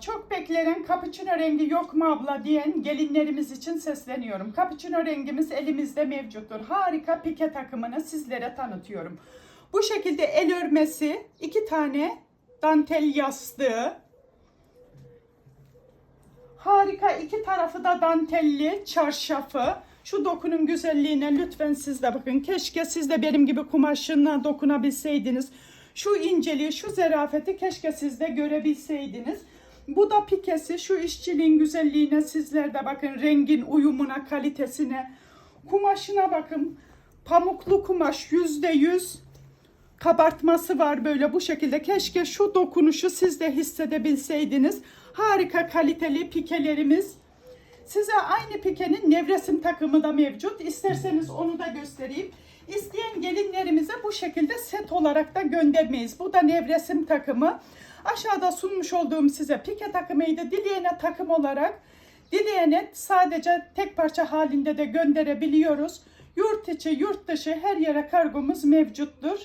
Çok beklenen cappuccino rengi yok mu abla diyen gelinlerimiz için sesleniyorum. Cappuccino rengimiz elimizde mevcuttur. Harika pike takımını sizlere tanıtıyorum. Bu şekilde el örmesi, iki tane dantel yastığı, harika iki tarafı da dantelli çarşafı. Şu dokunun güzelliğine lütfen siz de bakın. Keşke siz de benim gibi kumaşına dokunabilseydiniz. Şu inceliği, şu zerafeti keşke siz de görebilseydiniz. Bu da pikesi. Şu işçiliğin güzelliğine sizler de bakın. Rengin uyumuna, kalitesine. Kumaşına bakın. Pamuklu kumaş yüzde yüz kabartması var böyle bu şekilde. Keşke şu dokunuşu siz de hissedebilseydiniz. Harika kaliteli pikelerimiz. Size aynı pikenin nevresim takımı da mevcut. İsterseniz onu da göstereyim. İsteyen gelinlerimize bu şekilde set olarak da göndermeyiz. Bu da nevresim takımı. Aşağıda sunmuş olduğum size pike takımıydı. Dileyene takım olarak, dileyene sadece tek parça halinde de gönderebiliyoruz. Yurt içi, yurt dışı her yere kargomuz mevcuttur.